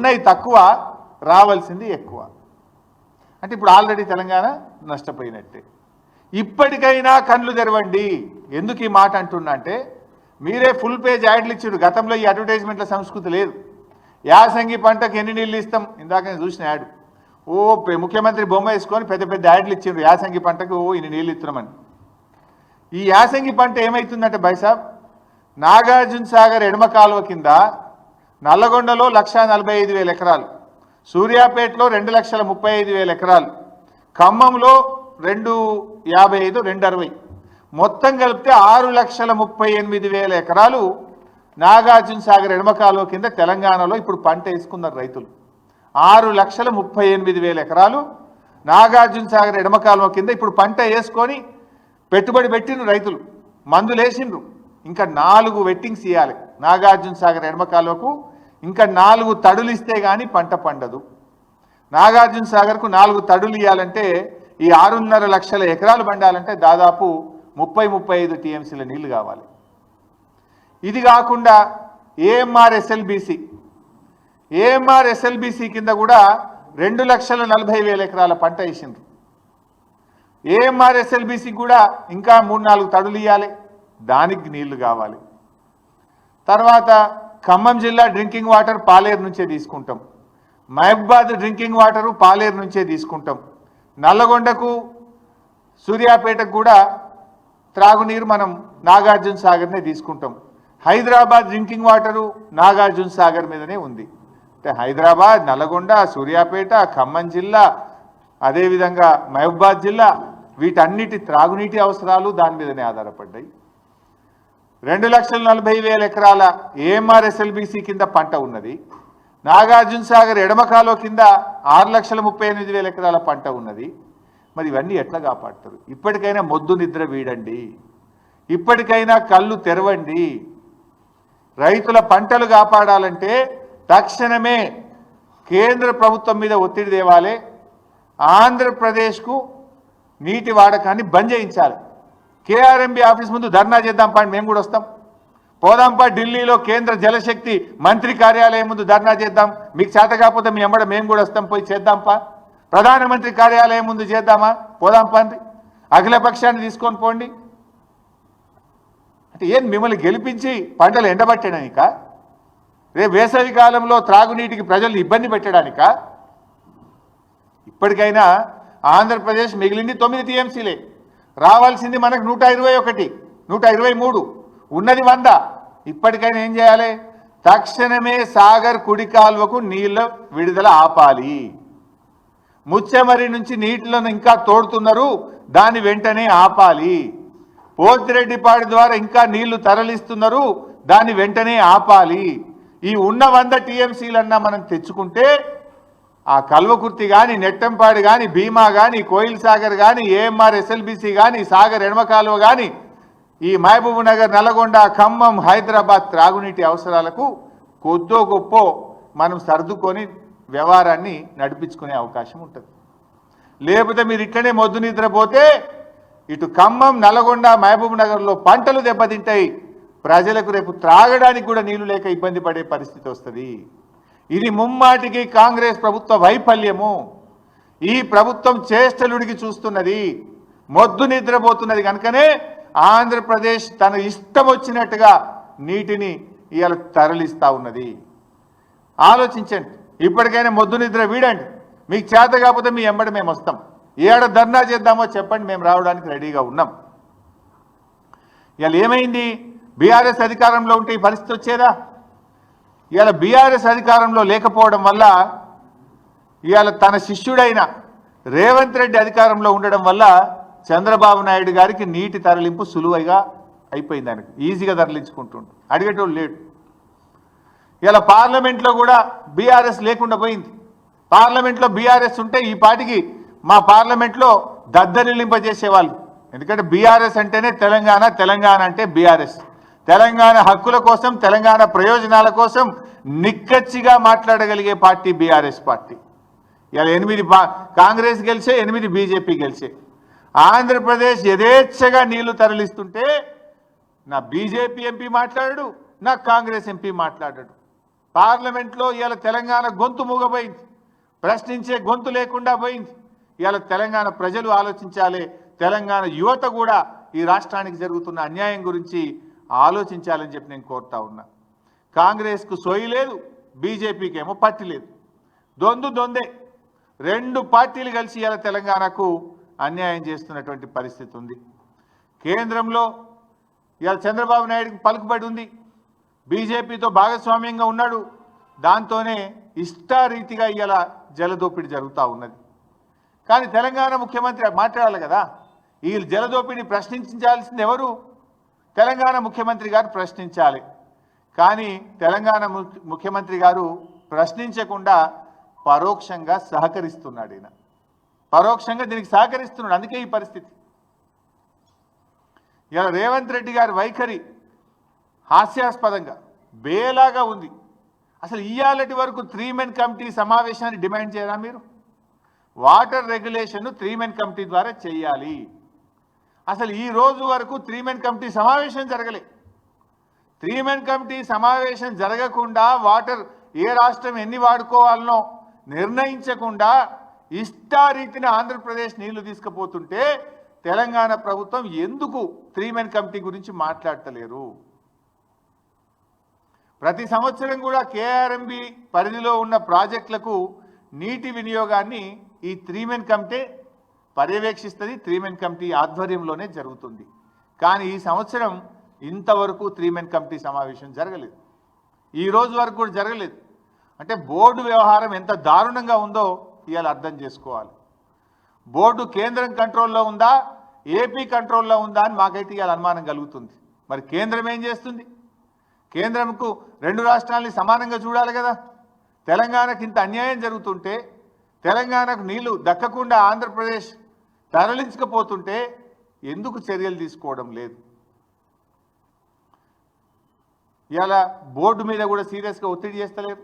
ఉన్నాయి తక్కువ రావాల్సింది ఎక్కువ. అంటే ఇప్పుడు ఆల్రెడీ తెలంగాణ నష్టపోయినట్టే. ఇప్పటికైనా కళ్ళు తెరవండి. ఎందుకు ఈ మాట అంటున్నా అంటే మీరే ఫుల్ పేజ్ యాడ్లు ఇచ్చారు. గతంలో ఈ అడ్వర్టైజ్మెంట్ల సంస్కృతి లేదు. యాసంగి పంటకు ఎన్ని నీళ్ళు ఇస్తాం? ఇందాక నేను చూసిన యాడ్ ఓ ముఖ్యమంత్రి బొమ్మ వేసుకొని పెద్ద పెద్ద యాడ్లు ఇచ్చిండ్రు. యాసంగి పంటకు ఓ ఇన్ని నీళ్ళు ఇస్తున్నామని. ఈ యాసంగి పంట ఏమవుతుందంటే బైసాబ్ నాగార్జున సాగర్ ఎడమ కాలువ కింద నల్లగొండలో లక్ష నలభై ఐదు వేల ఎకరాలు సూర్యాపేటలో రెండు లక్షల ముప్పై ఐదు వేల ఎకరాలు ఖమ్మంలో రెండు యాభై ఐదు రెండు అరవై. మొత్తం కలిపితే ఆరు లక్షల ముప్పై ఎనిమిది వేల ఎకరాలు నాగార్జున సాగర్ ఎడమకాలువ కింద తెలంగాణలో ఇప్పుడు పంట వేసుకున్నారు రైతులు. ఆరు లక్షల ముప్పై ఎనిమిది వేల ఎకరాలు నాగార్జున సాగర్ ఎడమకాలువ కింద ఇప్పుడు పంట వేసుకొని పెట్టుబడి పెట్టిండ్రు రైతులు. మందులు వేసిండ్రు ఇంకా నాలుగు వెట్టింగ్స్ ఇవ్వాలి నాగార్జున సాగర్ ఎడమకాలువకు ఇంకా నాలుగు తడులు ఇస్తే కానీ పంట పండదు. నాగార్జున సాగర్కు నాలుగు తడులు ఇవ్వాలంటే ఈ ఆరున్నర లక్షల ఎకరాలు పండాలంటే దాదాపు ముప్పై ముప్పై ఐదు టీఎంసీల నీళ్ళు కావాలి. ఇది కాకుండా ఏఎంఆర్ ఎస్ఎల్బిసి ఏఎంఆర్ ఎస్ఎల్బిసి కింద కూడా రెండు లక్షల నలభై వేల ఎకరాల పంట వేసిండ్రు. ఏఎంఆర్ ఎస్ఎల్బిసి కూడా ఇంకా మూడు నాలుగు తడులు ఇవ్వాలి దానికి నీళ్ళు కావాలి. తర్వాత ఖమ్మం జిల్లా డ్రింకింగ్ వాటర్ పాలేరు నుంచే తీసుకుంటాం. మహబాద్ డ్రింకింగ్ వాటరు పాలేరు నుంచే తీసుకుంటాం. నల్లగొండకు సూర్యాపేటకు కూడా త్రాగునీరు మనం నాగార్జున సాగర్నే తీసుకుంటాం. హైదరాబాద్ డ్రింకింగ్ వాటరు నాగార్జున సాగర్ మీదనే ఉంది. అంటే హైదరాబాద్ నల్లగొండ సూర్యాపేట ఖమ్మం జిల్లా అదేవిధంగా మహబూబాద్ జిల్లా వీటన్నిటి త్రాగునీటి అవసరాలు దాని మీదనే ఆధారపడ్డాయి. రెండు లక్షల నలభై వేల ఎకరాల ఏఎంఆర్ఎస్ఎల్బిసి కింద పంట ఉన్నది. నాగార్జున సాగర్ ఎడమకాలో కింద ఆరు లక్షల ముప్పై ఎనిమిది వేల ఎకరాల పంట ఉన్నది. మరి ఇవన్నీ ఎట్లా కాపాడతారు? ఇప్పటికైనా మొద్దు నిద్ర వీడండి. ఇప్పటికైనా కళ్ళు తెరవండి. రైతుల పంటలు కాపాడాలంటే తక్షణమే కేంద్ర ప్రభుత్వం మీద ఒత్తిడి తేవాలి. ఆంధ్రప్రదేశ్కు నీటి వాడకాన్ని బంద్ చేయించాలి. కేఆర్ఎంబి ఆఫీస్ ముందు ధర్నా చేద్దాం పాండి మేము కూడా వస్తాం. పోదాంపా ఢిల్లీలో కేంద్ర జలశక్తి మంత్రి కార్యాలయం ముందు ధర్నా చేద్దాం. మీకు చేత కాకపోతే మీ ఎంబడ మేము కూడా వస్తాం పోయి చేద్దాంపా ప్రధానమంత్రి కార్యాలయం ముందు చేద్దామా? పోదాంపా అండి అఖిలపక్షాన్ని తీసుకొని పోండి. అంటే ఏం మిమ్మల్ని గెలిపించి పంటలు ఎండబట్టడానిక? రేపు వేసవి కాలంలో త్రాగునీటికి ప్రజలు ఇబ్బంది పెట్టడానిక? ఇప్పటికైనా ఆంధ్రప్రదేశ్ మిగిలింది తొమ్మిది టీఎంసీలే. రావాల్సింది మనకు నూట ఇరవై ఒకటి నూట ఇరవై మూడు. ఉన్నది వంద. ఇప్పటికైనా ఏం చేయాలి? తక్షణమే సాగర్ కుడి కాలువకు నీళ్ళ విడుదల ఆపాలి. ముచ్చెమరి నుంచి నీటిలను ఇంకా తోడుతున్నారు. దాన్ని వెంటనే ఆపాలి. పోతిరెడ్డిపాడు ద్వారా ఇంకా నీళ్ళు తరలిస్తున్నారు. దాన్ని వెంటనే ఆపాలి. ఈ ఉన్న వంద టీఎంసీలన్నా మనం తెచ్చుకుంటే ఆ కల్వకుర్తి కానీ నెట్టంపాడు కానీ భీమా కానీ కోయిల్ సాగర్ కానీ ఏఎంఆర్ ఎస్ఎల్బిసి కానీ సాగర్ ఎడమ కాలువ కానీ ఈ మహబూబ్ నగర్ నల్గొండ ఖమ్మం హైదరాబాద్ త్రాగునీటి అవసరాలకు కొద్దో గొప్ప మనం సర్దుకొని వ్యవహారాన్ని నడిపించుకునే అవకాశం ఉంటుంది. లేకపోతే మీరు ఇట్లనే మొద్దు నిద్రపోతే ఇటు ఖమ్మం నల్గొండ మహబూబ్ నగర్లో పంటలు దెబ్బతింటాయి. ప్రజలకు రేపు త్రాగడానికి కూడా నీళ్ళు లేక ఇబ్బంది పడే పరిస్థితి వస్తుంది. ఇది ముమ్మాటికి కాంగ్రెస్ ప్రభుత్వ వైఫల్యము. ఈ ప్రభుత్వం చేష్టలుడికి చూస్తున్నది మొద్దు నిద్రపోతున్నది కనుకనే ఆంధ్రప్రదేశ్ తన ఇష్టం వచ్చినట్టుగా నీటిని ఇవాళ తరలిస్తా ఉన్నది. ఆలోచించండి ఇప్పటికైనా మొద్దు నిద్ర వీడండి. మీకు చేత కాకపోతే మీ ఎంబడి మేము వస్తాం. ఏడ ధర్నా చేద్దామో చెప్పండి మేము రావడానికి రెడీగా ఉన్నాం. ఇవాళ ఏమైంది? బీఆర్ఎస్ అధికారంలో ఉంటే ఈ పరిస్థితి వచ్చేదా? ఇవాళ బీఆర్ఎస్ అధికారంలో లేకపోవడం వల్ల ఇవాళ తన శిష్యుడైన రేవంత్ రెడ్డి అధికారంలో ఉండడం వల్ల చంద్రబాబు నాయుడు గారికి నీటి తరలింపు సులువుగా అయిపోయింది ఆయనకు. ఈజీగా తరలించుకుంటుండు. అడిగేటోళ్ళు లేడు ఇలా పార్లమెంట్లో కూడా బీఆర్ఎస్ లేకుండా పోయింది. పార్లమెంట్లో బీఆర్ఎస్ ఉంటే ఈ పాటికి మా పార్లమెంట్లో దద్దరిల్లింపజేసేవాళ్ళు. ఎందుకంటే బీఆర్ఎస్ అంటేనే తెలంగాణ తెలంగాణ అంటే బీఆర్ఎస్. తెలంగాణ హక్కుల కోసం తెలంగాణ ప్రయోజనాల కోసం నిక్కచ్చిగా మాట్లాడగలిగే పార్టీ బీఆర్ఎస్ పార్టీ. ఇలా ఎనిమిది కాంగ్రెస్ గెలిచే ఎనిమిది బీజేపీ గెలిచే. ఆంధ్రప్రదేశ్ యథేచ్ఛగా నీళ్ళు తరలిస్తుంటే నా బీజేపీ ఎంపీ మాట్లాడాడు నా కాంగ్రెస్ ఎంపీ మాట్లాడాడు. పార్లమెంట్లో ఇవాళ తెలంగాణ గొంతు మూగపోయింది ప్రశ్నించే గొంతు లేకుండా పోయింది. ఇవాళ తెలంగాణ ప్రజలు ఆలోచించాలి తెలంగాణ యువత కూడా ఈ రాష్ట్రానికి జరుగుతున్న అన్యాయం గురించి ఆలోచించాలని చెప్పి నేను కోరుతా ఉన్నా. కాంగ్రెస్కు సొయ్యి లేదు బీజేపీకి ఏమో పట్టి లేదు. దొందు దొందే. రెండు పార్టీలు కలిసి ఇలా తెలంగాణకు అన్యాయం చేస్తున్నటువంటి పరిస్థితి ఉంది. కేంద్రంలో ఇవాళ చంద్రబాబు నాయుడుకి పలుకుబడి ఉంది. బీజేపీతో భాగస్వామ్యంగా ఉన్నాడు. దాంతోనే ఇష్టారీతిగా ఇవాళ జలదోపిడి జరుగుతూ ఉన్నది. కానీ తెలంగాణ ముఖ్యమంత్రి మాట్లాడాలి కదా. ఈ జలదోపిడిని ప్రశ్నించాల్సింది ఎవరు? తెలంగాణ ముఖ్యమంత్రి గారు ప్రశ్నించాలి. కానీ తెలంగాణ ముఖ్య- ముఖ్యమంత్రి గారు ప్రశ్నించకుండా పరోక్షంగా సహకరిస్తున్నాడు ఈయన. పరోక్షంగా దీనికి సహకరిస్తున్నాడు. అందుకే ఈ పరిస్థితి. ఇలా రేవంత్ రెడ్డి గారి వైఖరి హాస్యాస్పదంగా బేలాగా ఉంది. అసలు ఇయ్యాలటి వరకు త్రీ మెన్ కమిటీ సమావేశాన్ని డిమాండ్ చేయరా మీరు? Water regulation three men committee ద్వారా చేయాలి. అసలు ఈ రోజు వరకు త్రీ మెన్ కమిటీ సమావేశం జరగలే. త్రీ మెన్ కమిటీ సమావేశం జరగకుండా వాటర్ ఏ రాష్ట్రం ఎన్ని వాడుకోవాలనో నిర్ణయించకుండా ఇష్టారీతిన ఆంధ్రప్రదేశ్ నీళ్ళు తీసుకుపోతుంటే తెలంగాణ ప్రభుత్వం ఎందుకు త్రీ మెన్ కమిటీ గురించి మాట్లాడతలేరు? ప్రతి సంవత్సరం కూడా కేఆర్ఎంబి పరిధిలో ఉన్న ప్రాజెక్టులకు నీటి వినియోగాన్ని ఈ త్రీ మెన్ కమిటీ పర్యవేక్షిస్తుంది త్రీ మెన్ కమిటీ ఆధ్వర్యంలోనే జరుగుతుంది. కానీ ఈ సంవత్సరం ఇంతవరకు త్రీ మెన్ కమిటీ సమావేశం జరగలేదు. ఈ రోజు వరకు కూడా జరగలేదు. అంటే బోర్డు వ్యవహారం ఎంత దారుణంగా ఉందో ఇవాళ అర్థం చేసుకోవాలి. బోర్డు కేంద్రం కంట్రోల్లో ఉందా? ఏపీ కంట్రోల్లో ఉందా అని మాకైతే ఇవాళ అనుమానం కలుగుతుంది. మరి కేంద్రం ఏం చేస్తుంది? కేంద్రంకు రెండు రాష్ట్రాలని సమానంగా చూడాలి కదా. తెలంగాణకు ఇంత అన్యాయం జరుగుతుంటే తెలంగాణకు నీళ్ళు దక్కకుండా ఆంధ్రప్రదేశ్ తరలించకపోతుంటే ఎందుకు చర్యలు తీసుకోవడం లేదు? ఇలా బోర్డు మీద కూడా సీరియస్గా ఒత్తిడి చేస్తలేరు.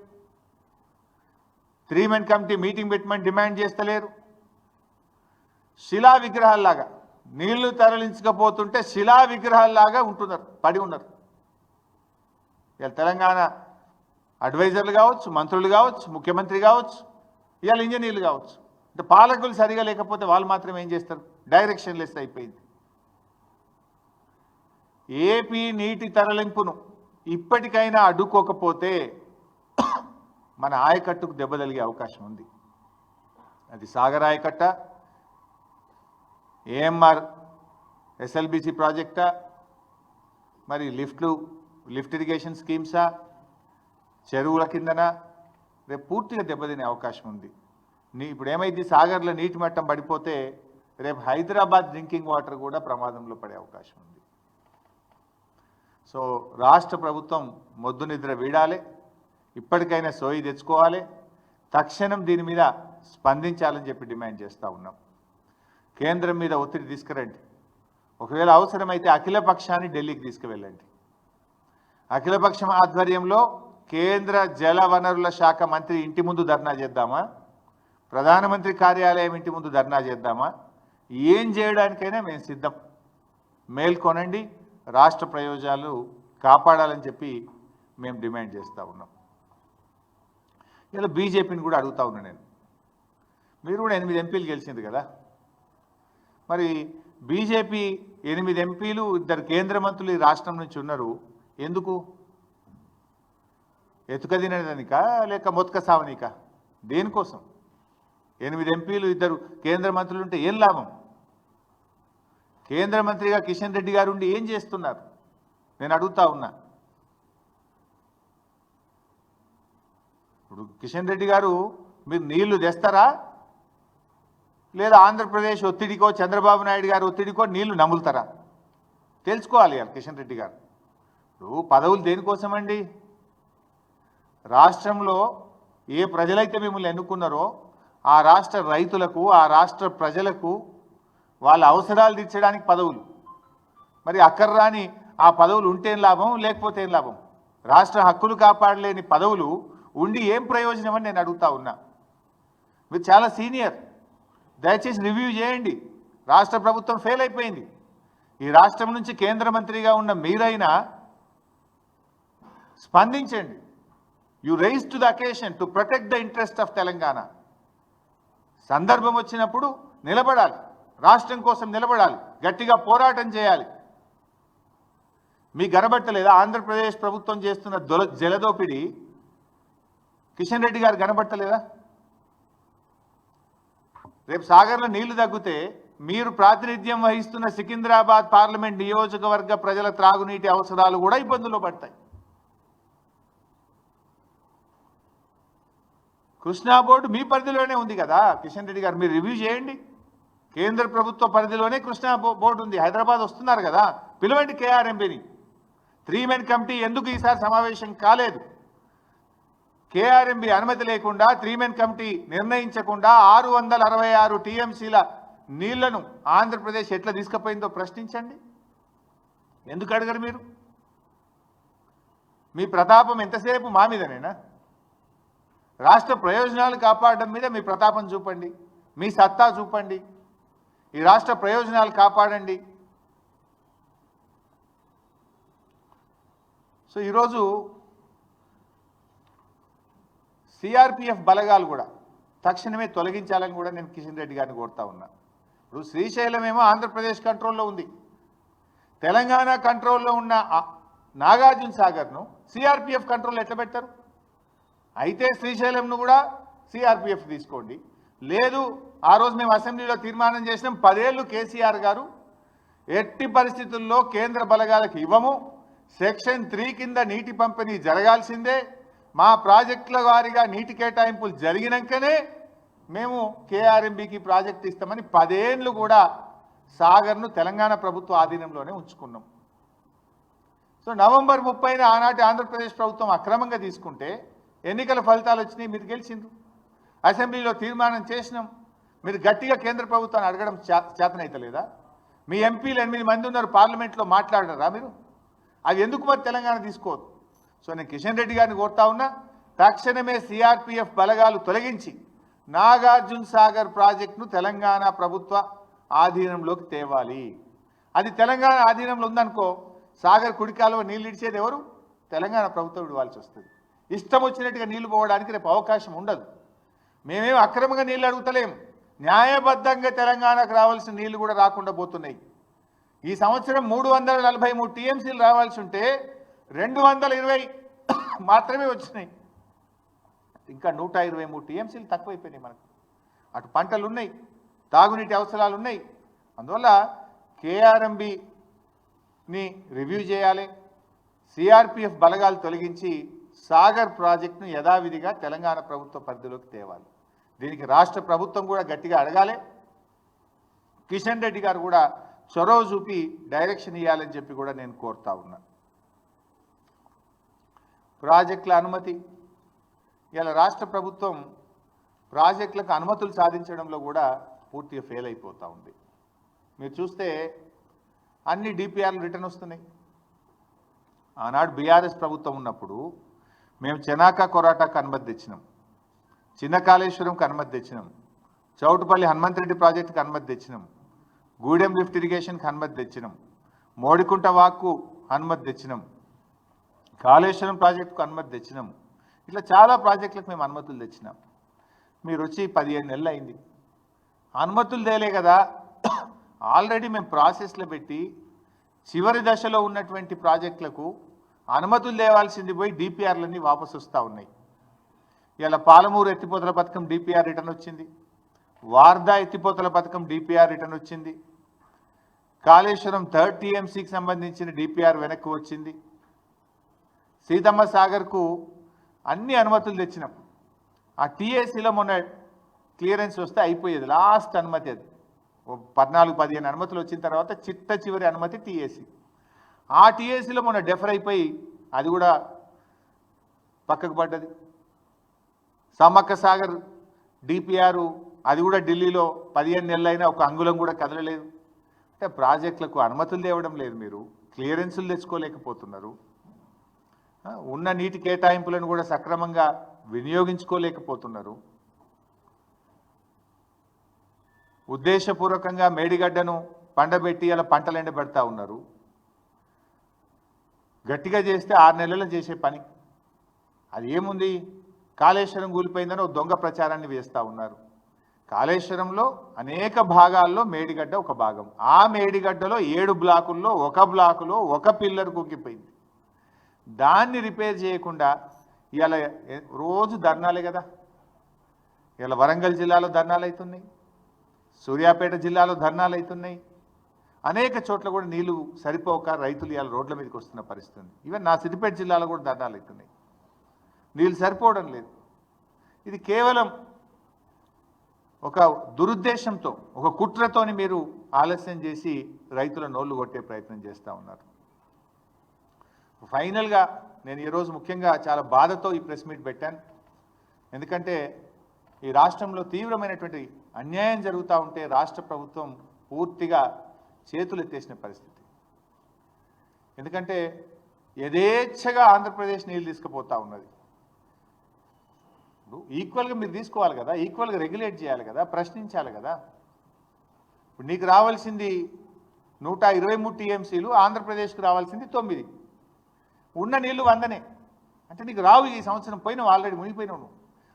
త్రీ మెన్ కమిటీ మీటింగ్ పెట్టమని డిమాండ్ చేస్తలేరు. శిలా విగ్రహాల్లాగా నీళ్ళు తరలించకపోతుంటే శిలా విగ్రహాల్లాగా ఉంటున్నారు పడి ఉన్నారు. ఇలా తెలంగాణ అడ్వైజర్లు కావచ్చు మంత్రులు కావచ్చు ముఖ్యమంత్రి కావచ్చు ఇవాళ ఇంజనీర్లు కావచ్చు. అంటే పాలకులు సరిగా లేకపోతే వాళ్ళు మాత్రం ఏం చేస్తారు? డైరెక్షన్ లెస్ అయిపోయింది. ఏపీ నీటి తరలింపును ఇప్పటికైనా అడ్డుకోకపోతే మన ఆయకట్టుకు దెబ్బ తగిలే అవకాశం ఉంది. అది సాగర్ ఆయకట్ట ఏఎంఆర్ ఎస్ఎల్బిసి ప్రాజెక్టా మరి లిఫ్ట్లు లిఫ్ట్ ఇరిగేషన్ స్కీమ్సా చెరువుల కిందన రేపు పూర్తిగా దెబ్బతినే అవకాశం ఉంది. నీ ఇప్పుడు ఏమైంది సాగర్లో నీటి మట్టం పడిపోతే రేపు హైదరాబాద్ డ్రింకింగ్ వాటర్ కూడా ప్రమాదంలో పడే అవకాశం ఉంది. సో రాష్ట్ర ప్రభుత్వం మొద్దు నిద్ర వీడాలి ఇప్పటికైనా సోయి తెచ్చుకోవాలి తక్షణం దీని మీద స్పందించాలని చెప్పి డిమాండ్ చేస్తూ ఉన్నాం. కేంద్రం మీద ఒత్తిడి తీసుకురండి. ఒకవేళ అవసరమైతే అఖిల పక్షాన్ని ఢిల్లీకి తీసుకువెళ్ళండి. అఖిలపక్షం ఆధ్వర్యంలో కేంద్ర జల వనరుల శాఖ మంత్రి ఇంటి ముందు ధర్నా చేద్దామా? ప్రధానమంత్రి కార్యాలయం ఇంటి ముందు ధర్నా చేద్దామా? ఏం చేయడానికైనా మేము సిద్ధం. మేల్కొనండి రాష్ట్ర ప్రయోజనాలు కాపాడాలని చెప్పి మేము డిమాండ్ చేస్తూ ఉన్నాం. ఇలా బీజేపీని కూడా అడుగుతా ఉన్నా నేను. మీరు కూడా ఎనిమిది ఎంపీలు గెలిచింది కదా. మరి బీజేపీ ఎనిమిది ఎంపీలు ఇద్దరు కేంద్ర మంత్రులు ఈ రాష్ట్రం నుంచి ఉన్నారు. ఎందుకు? ఎతుకదినదానిక లేక మొతక సావనిక? దేనికోసం? ఎనిమిది ఎంపీలు ఇద్దరు కేంద్ర మంత్రులు ఉంటే ఏం లాభం? కేంద్ర మంత్రిగా కిషన్ రెడ్డి గారు ఉండి ఏం చేస్తున్నారు? నేను అడుగుతా ఉన్నా. ఇప్పుడు కిషన్ రెడ్డి గారు మీరు నీళ్ళు తెస్తారా? లేదా ఆంధ్రప్రదేశ్ ఒత్తిడికో చంద్రబాబు నాయుడు గారు ఒత్తిడికో నీళ్ళు నములుతారా? తెలుసుకోవాలి కిషన్ రెడ్డి గారు. ఇప్పుడు పదవులు దేనికోసమండి? రాష్ట్రంలో ఏ ప్రజలైతే మిమ్మల్ని ఎన్నుకున్నారో ఆ రాష్ట్ర రైతులకు ఆ రాష్ట్ర ప్రజలకు వాళ్ళ అవసరాలు తీర్చడానికి పదవులు. మరి అక్కర్రాని ఆ పదవులు ఉంటేం లాభం లేకపోతే ఏం లాభం? రాష్ట్ర హక్కులు కాపాడలేని పదవులు ఉండి ఏం ప్రయోజనం అని నేను అడుగుతా ఉన్నా. మీరు చాలా సీనియర్. దయచేసి రివ్యూ చేయండి. రాష్ట్ర ప్రభుత్వం ఫెయిల్ అయిపోయింది. ఈ రాష్ట్రం నుంచి కేంద్ర మంత్రిగా ఉన్న మీరైనా స్పందించండి. You rise to the occasion to protect the interest of Telangana సందర్భం వచ్చినప్పుడు నిలబడాలి. రాష్ట్రం కోసం నిలబడాలి. గట్టిగా పోరాటం చేయాలి. మీ గనబట్టలేదా ఆంధ్రప్రదేశ్ ప్రభుత్వం చేస్తున్న దొల జలదోపిడి కిషన్ రెడ్డి గారు కనబట్టలేదా? రేపు సాగర్లో నీళ్ళు తగ్గితే మీరు ప్రాతినిధ్యం వహిస్తున్న సికింద్రాబాద్ పార్లమెంట్ నియోజకవర్గ ప్రజల త్రాగునీటి అవసరాలు కూడా ఇబ్బందులు పడతాయి. కృష్ణా బోర్డు మీ పరిధిలోనే ఉంది కదా? కిషన్ రెడ్డి గారు మీరు రివ్యూ చేయండి. కేంద్ర ప్రభుత్వ పరిధిలోనే కృష్ణా బో- బోర్డు ఉంది. హైదరాబాద్ వస్తున్నారు కదా? పిలవండి కేఆర్ఎంబీని త్రీ మెన్ కమిటీ ఎందుకు ఈసారి సమావేశం కాలేదు? కేఆర్ఎంబి అనుమతి లేకుండా త్రీ మెన్ కమిటీ నిర్ణయించకుండా ఆరు వందల అరవై ఆరు టీఎంసీల నీళ్ళను ఆంధ్రప్రదేశ్ ఎట్లా తీసుకుపోయిందో ప్రశ్నించండి. ఎందుకు అడగరు మీరు? మీ ప్రతాపం ఎంతసేపు మా మీదనేనా? రాష్ట్ర ప్రయోజనాలు కాపాడడం మీద మీ ప్రతాపం చూపండి మీ సత్తా చూపండి ఈ రాష్ట్ర ప్రయోజనాలు కాపాడండి. సో ఈరోజు సిఆర్పిఎఫ్ బలగాలు కూడా తక్షణమే తొలగించాలని కూడా నేను కిషన్ రెడ్డి గారిని కోరుతా ఉన్నా. ఇప్పుడు శ్రీశైలం ఏమో ఆంధ్రప్రదేశ్ కంట్రోల్లో ఉంది. తెలంగాణ కంట్రోల్లో ఉన్న నాగార్జున సాగర్ను సిఆర్పిఎఫ్ కంట్రోల్ ఎట్లా పెట్టారు అయితే శ్రీశైలంను కూడా సిఆర్పిఎఫ్ తీసుకోండి. లేదు ఆ రోజు మేము అసెంబ్లీలో తీర్మానం చేసినాం పదేళ్ళు కేసీఆర్ గారు ఎట్టి పరిస్థితుల్లో కేంద్ర బలగాలకు ఇవ్వము. సెక్షన్ త్రీ కింద నీటి పంపిణీ జరగాల్సిందే. మా ప్రాజెక్టుల వారిగా నీటి కేటాయింపులు జరిగినాకనే మేము కేఆర్ఎంబికి ప్రాజెక్ట్ ఇస్తామని పదేళ్ళు కూడా సాగర్ను తెలంగాణ ప్రభుత్వ ఆధీనంలోనే ఉంచుకున్నాం. సో నవంబర్ ముప్పైన ఆనాటి ఆంధ్రప్రదేశ్ ప్రభుత్వం అక్రమంగా తీసుకుంటే ఎన్నికల ఫలితాలు వచ్చినాయి మీరు గెలిచిండ్రు. అసెంబ్లీలో తీర్మానం చేసినాం. మీరు గట్టిగా కేంద్ర ప్రభుత్వాన్ని అడగడం చేతనైతలేదా? మీ ఎంపీలు ఎనిమిది మంది ఉన్నారు పార్లమెంట్లో మాట్లాడరా మీరు? అది ఎందుకు మరి తెలంగాణ తీసుకోదు సో నేను కిషన్ రెడ్డి గారిని కోరుతా ఉన్నా తక్షణమే సిఆర్పిఎఫ్ బలగాలు తొలగించి నాగార్జున సాగర్ ప్రాజెక్టును తెలంగాణ ప్రభుత్వ ఆధీనంలోకి తేవాలి. అది తెలంగాణ ఆధీనంలో ఉందనుకో సాగర్ కుడికాలువ నీళ్ళు ఇడిచేది ఎవరు? తెలంగాణ ప్రభుత్వం ఇవ్వాల్సి వస్తుంది. ఇష్టం వచ్చినట్టుగా నీళ్ళు పోవడానికి రేపు అవకాశం ఉండదు. మేమేం అక్రమంగా నీళ్ళు అడుగుతలేం. న్యాయబద్ధంగా తెలంగాణకు రావాల్సిన నీళ్ళు కూడా రాకుండా పోతున్నాయి. ఈ సంవత్సరం మూడు వందల నలభై మూడు టీఎంసీలు రావాల్సి ఉంటే రెండు వందల ఇరవై మాత్రమే వచ్చినాయి. ఇంకా నూట ఇరవై మూడు టీఎంసీలు తక్కువైపోయినాయి మనకు. అటు పంటలు ఉన్నాయి తాగునీటి అవసరాలు ఉన్నాయి. అందువల్ల కేఆర్ఎంబిని రివ్యూ చేయాలి. సిఆర్పిఎఫ్ బలగాలు తొలగించి సాగర్ ప్రాజెక్టును యథావిధిగా తెలంగాణ ప్రభుత్వ పరిధిలోకి తేవాలి. దీనికి రాష్ట్ర ప్రభుత్వం కూడా గట్టిగా అడగాలి. కిషన్ రెడ్డి గారు కూడా చొరవ చూపి డైరెక్షన్ ఇవ్వాలని చెప్పి కూడా నేను కోరుతా ఉన్నా. ప్రాజెక్టుల అనుమతి. ఇలా రాష్ట్ర ప్రభుత్వం ప్రాజెక్టులకు అనుమతులు సాధించడంలో కూడా పూర్తిగా ఫెయిల్ అయిపోతూ ఉంది. మీరు చూస్తే అన్ని డిపిఆర్లు రిటర్న్ వస్తున్నాయి. ఆనాడు బీఆర్ఎస్ ప్రభుత్వం ఉన్నప్పుడు మేము చెనాక కొరాటాకు అనుమతి తెచ్చినాం. చిన్న కాళేశ్వరంకి అనుమతి తెచ్చినాం. చౌటుపల్లి హనుమంతరెడ్డి ప్రాజెక్టుకి అనుమతి తెచ్చినాం. గూడెం లిఫ్ట్ ఇరిగేషన్కి అనుమతి తెచ్చినాం. మోడికుంట వాక్కు అనుమతి తెచ్చినాం. కాళేశ్వరం ప్రాజెక్టుకు అనుమతి తెచ్చినాం. ఇట్లా చాలా ప్రాజెక్టులకు మేము అనుమతులు తెచ్చినాం. మీరు వచ్చి పదిహేను నెలలు అయింది. అనుమతులు తేలే కదా. ఆల్రెడీ మేము ప్రాసెస్లో పెట్టి చివరి దశలో ఉన్నటువంటి ప్రాజెక్టులకు అనుమతులు తేవాల్సింది పోయి డిపిఆర్లన్నీ వాపసు వస్తూ ఉన్నాయి. ఇలా పాలమూరు ఎత్తిపోతల పథకం డిపిఆర్ రిటర్న్ వచ్చింది. వార్దా ఎత్తిపోతల పథకం డిపిఆర్ రిటర్న్ వచ్చింది. కాళేశ్వరం థర్డ్ టీఎంసీకి సంబంధించిన డిపిఆర్ వెనక్కి వచ్చింది. సీతమ్మ సాగర్కు అన్ని అనుమతులు తెచ్చినాం ఆ టీఏసీలో మొన్న క్లియరెన్స్ వస్తే అయిపోయేది. లాస్ట్ అనుమతి అది. ఓ పద్నాలుగు పదిహేను అనుమతులు వచ్చిన తర్వాత చిట్ట చివరి అనుమతి టీఏసీ ఆ టీఏసీలో మొన్న డెఫర్ అయిపోయి అది కూడా పక్కకు పడ్డది. సమ్మక్క సాగర్ డిపిఆర్ అది కూడా ఢిల్లీలో పదిహేను నెలలైనా ఒక అంగుళం కూడా కదలలేదు. అంటే ప్రాజెక్టులకు అనుమతులు తేవడం లేదు మీరు క్లియరెన్సులు తెచ్చుకోలేకపోతున్నారు. ఉన్న నీటి కేటాయింపులను కూడా సక్రమంగా వినియోగించుకోలేకపోతున్నారు. ఉద్దేశపూర్వకంగా మేడిగడ్డను పండబెట్టి అలా పంటలు ఎండబెడతా ఉన్నారు. గట్టిగా చేస్తే ఆరు నెలలు చేసే పని. అది ఏముంది? కాళేశ్వరం కూలిపోయిందని ఒక దొంగ ప్రచారాన్ని వేస్తూ ఉన్నారు. కాళేశ్వరంలో అనేక భాగాల్లో మేడిగడ్డ ఒక భాగం. ఆ మేడిగడ్డలో ఏడు బ్లాకుల్లో ఒక బ్లాకులో ఒక పిల్లర్ కుక్కిపోయింది దాన్ని రిపేర్ చేయకుండా ఇలా రోజు ధర్నాలే కదా. ఇలా వరంగల్ జిల్లాలో ధర్నాలు అవుతున్నాయి సూర్యాపేట జిల్లాలో ధర్నాలు అవుతున్నాయి అనేక చోట్ల కూడా నీళ్ళు సరిపోక రైతులు ఇవాళ రోడ్ల మీదకి వస్తున్న పరిస్థితి ఉంది. ఈవెన్ నా సిద్దిపేట జిల్లాలో కూడా దండాలు అవుతున్నాయి. నీళ్ళు సరిపోవడం లేదు. ఇది కేవలం ఒక దురుద్దేశంతో ఒక కుట్రతోని మీరు ఆలస్యం చేసి రైతుల నోళ్ళు కొట్టే ప్రయత్నం చేస్తూ ఉన్నారు. ఫైనల్గా నేను ఈరోజు ముఖ్యంగా చాలా బాధతో ఈ ప్రెస్ మీట్ పెట్టాను. ఎందుకంటే ఈ రాష్ట్రంలో తీవ్రమైనటువంటి అన్యాయం జరుగుతూ ఉంటే రాష్ట్ర ప్రభుత్వం పూర్తిగా చేతులు ఎత్తేసిన పరిస్థితి. ఎందుకంటే యథేచ్ఛగా ఆంధ్రప్రదేశ్ నీళ్ళు తీసుకుపోతా ఉన్నది. ఇప్పుడు ఈక్వల్గా మీరు తీసుకోవాలి కదా ఈక్వల్గా రెగ్యులేట్ చేయాలి కదా ప్రశ్నించాలి కదా. ఇప్పుడు నీకు రావాల్సింది నూట ఇరవై మూడు టీఎంసీలు ఆంధ్రప్రదేశ్కి రావాల్సింది తొమ్మిది. ఉన్న నీళ్ళు వందనే. అంటే నీకు రావు ఈ సంవత్సరం పోయినావు ఆల్రెడీ మునిగిపోయినావు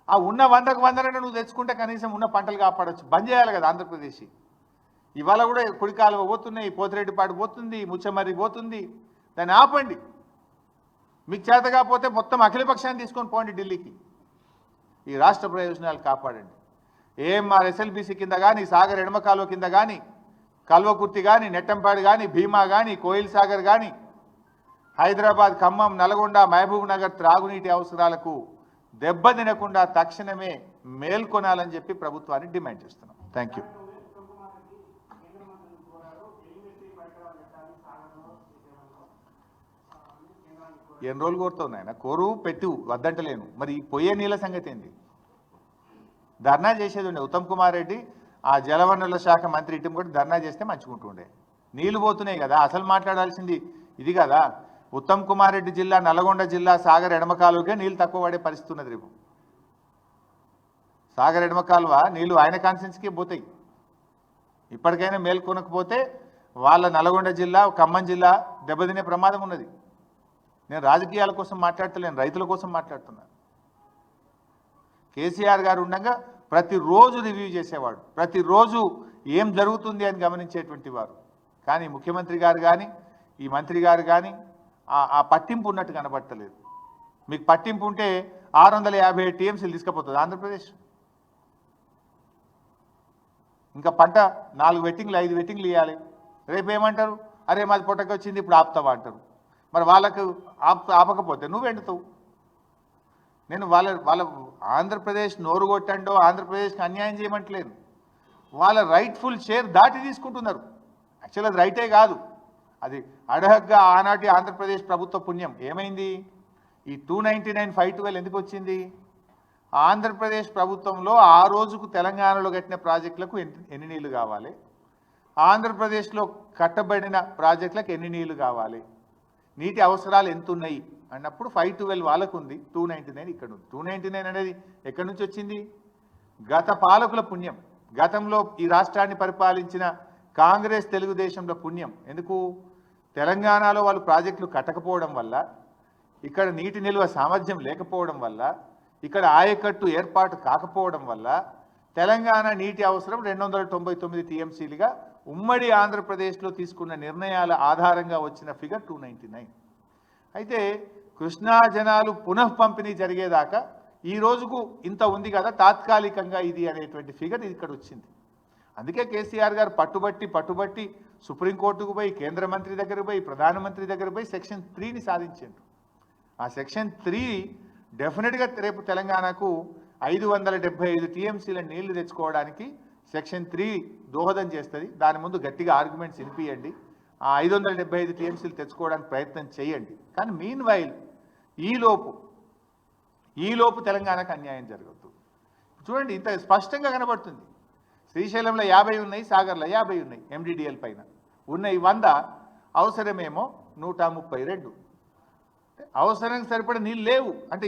ఆ ఉన్న వందకు వందనే నువ్వు తెచ్చుకుంటే కనీసం ఉన్న పంటలు కాపాడవచ్చు బంద్ చేయాలి కదా ఆంధ్రప్రదేశ్. ఇవాళ కూడా కుడికాలువ పోతున్నాయి పోతిరెడ్డిపాటు పోతుంది ముచ్చమర్రి పోతుంది. దాన్ని ఆపండి. మీకు చేత కాకపోతే మొత్తం అఖిలపక్షాన్ని తీసుకొని పోండి ఢిల్లీకి. ఈ రాష్ట్ర ప్రయోజనాలు కాపాడండి. ఏఎంఆర్ ఎస్ఎల్బిసి కింద కానీ సాగర్ ఎడమ కాలువ కింద కానీ కల్వకుర్తి కానీ నెట్టంపాడు కానీ భీమా కానీ కోయిల్ సాగర్ కానీ హైదరాబాద్ ఖమ్మం నల్గొండ మహబూబ్ నగర్ త్రాగునీటి అవసరాలకు దెబ్బ తినకుండా తక్షణమే మేల్కొనాలని చెప్పి ప్రభుత్వాన్ని డిమాండ్ చేస్తున్నాం. థ్యాంక్ యూ ఎన్ని రోజులు కోరుతుంది ఆయన కోరు పెట్టు వద్దంటలేను. మరి పొయ్యే నీళ్ళ సంగతి ఏంది? ధర్నా చేసేది ఉండే. ఉత్తమ్ కుమార్ రెడ్డి ఆ జలవనరుల శాఖ మంత్రి ఇటు కూడా ధర్నా చేస్తే మంచుకుంటుండే నీళ్ళు పోతున్నాయి కదా అసలు మాట్లాడాల్సింది ఇది కదా. ఉత్తమ్ కుమార్ రెడ్డి జిల్లా నల్గొండ జిల్లా సాగర్ ఎడమ కాలువకే నీళ్ళు తక్కువ పడే పరిస్థితి ఉన్నది రేపు. సాగర్ ఎడమ కాలువ నీళ్ళు ఆయన కాన్సెన్స్కే పోతాయి. ఇప్పటికైనా మేల్కొనకపోతే వాళ్ళ నల్గొండ జిల్లా ఖమ్మం జిల్లా దెబ్బతినే ప్రమాదం ఉన్నది. నేను రాజకీయాల కోసం మాట్లాడతలేను రైతుల కోసం మాట్లాడుతున్నాను కేసీఆర్ గారు ఉండగా ప్రతిరోజు రివ్యూ చేసేవాడు ప్రతిరోజు ఏం జరుగుతుంది అని గమనించేటువంటి వారు. కానీ ముఖ్యమంత్రి గారు కానీ ఈ మంత్రి గారు కానీ ఆ- పట్టింపు ఉన్నట్టు కనబడతలేదు. మీకు పట్టింపు ఉంటే ఆరు వందల యాభై ఏడు టీఎంసీలు తీసుకుపోతుంది ఆంధ్రప్రదేశ్. ఇంకా పంట నాలుగు వెట్టింగ్లు ఐదు వెట్టింగ్లు ఇవ్వాలి రేపు ఏమంటారు? అరే మాది పొట్టకి వచ్చింది ఇప్పుడు ఆపుతావా అంటారు. మరి వాళ్ళకు ఆప్ ఆపకపోతే నువ్వు ఎండుతావు నేను వాళ్ళ వాళ్ళ ఆంధ్రప్రదేశ్ నోరు కొట్టండో ఆంధ్రప్రదేశ్కి అన్యాయం చేయమంటలేను వాళ్ళ రైట్ఫుల్ షేర్ దాటి తీసుకుంటున్నారు. యాక్చువల్ అది రైటే కాదు. అది అడహగ్గా ఆనాటి ఆంధ్రప్రదేశ్ ప్రభుత్వ పుణ్యం. ఏమైంది? ఈ two ninety nine five twelve ఎందుకు వచ్చింది? ఆంధ్రప్రదేశ్ ప్రభుత్వంలో ఆ రోజుకు తెలంగాణలో కట్టిన ప్రాజెక్టులకు ఎన్ని ఎన్ని నీళ్ళు కావాలి? ఆంధ్రప్రదేశ్లో కట్టబడిన ప్రాజెక్టులకు ఎన్ని నీళ్ళు కావాలి? నీటి అవసరాలు ఎంత ఉన్నాయి అన్నప్పుడు ఫైవ్ ట్వెల్వ్ వాళ్ళకు ఉంది టూ నైంటీ నైన్ ఇక్కడ ఉంది టూ నైంటీ నైన్ అనేది ఎక్కడి నుంచి వచ్చింది? గత పాలకుల పుణ్యం. గతంలో ఈ రాష్ట్రాన్ని పరిపాలించిన కాంగ్రెస్ తెలుగుదేశంలో పుణ్యం. ఎందుకు? తెలంగాణలో వాళ్ళు ప్రాజెక్టులు కట్టకపోవడం వల్ల ఇక్కడ నీటి నిల్వ సామర్థ్యం లేకపోవడం వల్ల ఇక్కడ ఆయకట్టు ఏర్పాటు కాకపోవడం వల్ల తెలంగాణ నీటి అవసరం రెండు వందల తొంభై తొమ్మిది టీఎంసీలుగా ఉమ్మడి ఆంధ్రప్రదేశ్లో తీసుకున్న నిర్ణయాల ఆధారంగా వచ్చిన ఫిగర్ టూ నైంటీ నైన్. అయితే కృష్ణా జనాలు పునః పంపిణీ జరిగేదాకా ఈ రోజుకు ఇంత ఉంది కదా తాత్కాలికంగా ఇది అనేటువంటి ఫిగర్ ఇక్కడ వచ్చింది. అందుకే కేసీఆర్ గారు పట్టుబట్టి పట్టుబట్టి సుప్రీంకోర్టుకు పోయి కేంద్ర మంత్రి దగ్గర పోయి ప్రధానమంత్రి దగ్గర పోయి సెక్షన్ త్రీని సాధించారు. ఆ సెక్షన్ త్రీ డెఫినెట్గా రేపు తెలంగాణకు ఐదు వందల డెబ్బై ఐదు టీఎంసీల నీళ్ళు తెచ్చుకోవడానికి సెక్షన్ త్రీ దోహదం చేస్తుంది. దాని ముందు గట్టిగా ఆర్గ్యుమెంట్స్ వినిపియండి. ఆ ఐదు వందల డెబ్బై ఐదు టీఎంసీలు తెచ్చుకోవడానికి ప్రయత్నం చేయండి. కానీ మీన్ వైల్ ఈలోపు ఈలోపు తెలంగాణకు అన్యాయం జరగద్దు. చూడండి ఇంత స్పష్టంగా కనబడుతుంది. శ్రీశైలంలో యాభై ఉన్నాయి సాగర్లో యాభై ఉన్నాయి ఎండిడిఎల్ పైన. ఉన్నాయి వంద అవసరమేమో నూట ముప్పై రెండు. అవసరానికి సరిపడే నీళ్ళు లేవు. అంటే